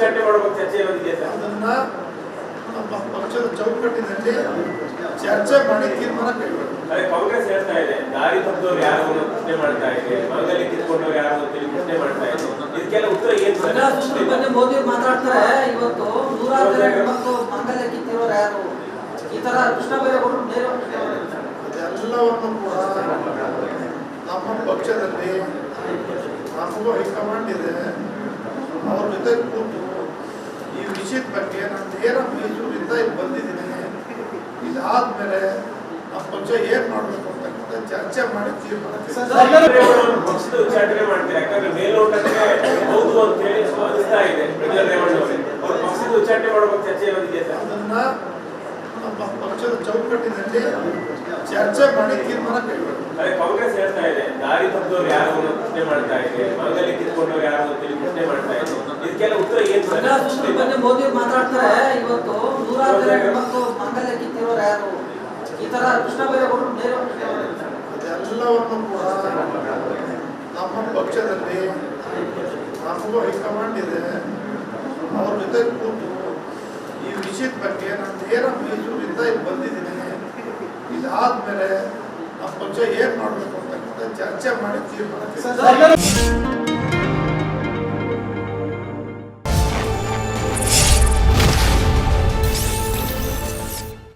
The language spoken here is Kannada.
ಚರ್ಚೆ ಮಾಡುವ ಚರ್ಚೆ ಬಂದಿದೆ ಅದನ್ನ ನಮ್ಮ ಪಕ್ಷದ ಚೌಕಟ್ಟಿನಲ್ಲಿ ಚರ್ಚೆ ಮಾಡಿ ತೀರ್ಮಾನ ಅದೇ ಕಾಂಗ್ರೆಸ್ ಹೇಳ್ತಾ ಇದೆ ದಾರಿ ತಪ್ಪದವ್ರು ಯಾರು ಪ್ರಶ್ನೆ ಮಾಡ್ತಾ ಇದೆ ಮರದಲ್ಲಿ ಕಿತ್ಕೊಂಡವ್ರು ಯಾರು ಪ್ರಶ್ನೆ ಮಾಡ್ತಾ ಇದೆ. ಇದಕ್ಕೆಲ್ಲ ಉತ್ತರ ಏನು ಬಂದು ಮೋದಿ ಮಾತಾಡ್ತಾರೆ ಇವತ್ತು ನೂರಾರು ಜನ ಹೆಣ್ಮಕ್ಳು ಮಂಗಲ್ಯ ಕಿತ್ತಿರೋರು ಯಾರು? ಈ ತರ ಕೃಷ್ಣ ಬೈರೇಗೌಡರು ನೇರ ಎಲ್ಲವನ್ನು ಕೂಡ ನಮ್ಮ ಪಕ್ಷದಲ್ಲಿ ನಮಗೂ ಹೈಕಮಾಂಡ್ ಇದೆ. ಅವ್ರ ಜೊತೆ ಕೂತು ವಿಷಯದ ಬಗ್ಗೆ ನಾನು ನೇರ ಮೈಸೂರಿಂದ ಇಲ್ಲಿ ಬಂದಿದ್ದೀನಿ. ಇದಾದ್ಮೇಲೆ ನಮ್ಮ ಪಕ್ಷ ಏನ್ ಮಾಡಬೇಕು ಅಂತಕ್ಕಂಥ ಚರ್ಚೆ ಮಾಡಿ ತೀರ್ಮಾನ ಪಕ್ಷದ ಉಚ್ಚಾಟನೆ ಮಾಡ್ತಾರೆ? ಯಾಕಂದ್ರೆ ಹೌದು ಅಂತ ಹೇಳಿ ಇದೆ ಪ್ರಜ್ವಲ್ ರೇವಣ್ಣ ಅವರೇ ಅವ್ರ ಪಕ್ಷದ ಉಚ್ಚಾಟನೆ ಮಾಡುವ ಚರ್ಚೆ ಅದನ್ನ ನಮ್ಮ ಪಕ್ಷದ ಚೌಕಟ್ಟಿನಲ್ಲಿ ಚರ್ಚೆ ಮಾಡಿ ತೀರ್ಮಾನ ಕೈಗೊಳ್ಳಿ ಅದೇ ಕಾಂಗ್ರೆಸ್ ಹೇಳ್ತಾ ಇದೆ ದಾರಿ ತಪ್ಪದವ್ರು ಯಾರು ಪ್ರಶ್ನೆ ಮಾಡ್ತಾ ಇದೆ ಮರದಲ್ಲಿ ಕಿತ್ಕೊಂಡವ್ರು ಯಾರು ಅಂತೇಳಿ ಪ್ರಶ್ನೆ ಮಾಡ್ತಾ ಇದೆ. ಇದಕ್ಕೆಲ್ಲ ಉತ್ತರ ಏನ್ ಸರ್? ಬಗ್ಗೆ ಮೋದಿ ಮಾತಾಡ್ತಾರೆ. ಇವತ್ತು ನೂರಾರು ಜನ ಹೆಣ್ಮಕ್ಳು ಮಂಗಲ್ಯ ಕಿತ್ತಿರೋರು ಯಾರು? ಈ ತರ ಕೃಷ್ಣ ಬೈರೇಗೌಡರು ನೇರ ಎಲ್ಲವನ್ನು ಕೂಡ ನಮ್ಮ ಪಕ್ಷದಲ್ಲಿ ನಮಗೂ ಹೈಕಮಾಂಡ್ ಇದೆ. ಅವ್ರ ಜೊತೆ ಕೂತು ಈ ವಿಷಯದ ಬಗ್ಗೆ ನಾನು ನೇರ ಮೈಸೂರಿಂದ ಇಲ್ಲಿ ಬಂದಿದ್ದೀನಿ. ಇದಾದ್ಮೇಲೆ ನಮ್ಮ ಪಕ್ಷ ಏನು ಮಾಡಬೇಕು ಅಂತಕ್ಕಂಥ ಚರ್ಚೆ ಮಾಡಿ ತೀರ್ಮಾನ.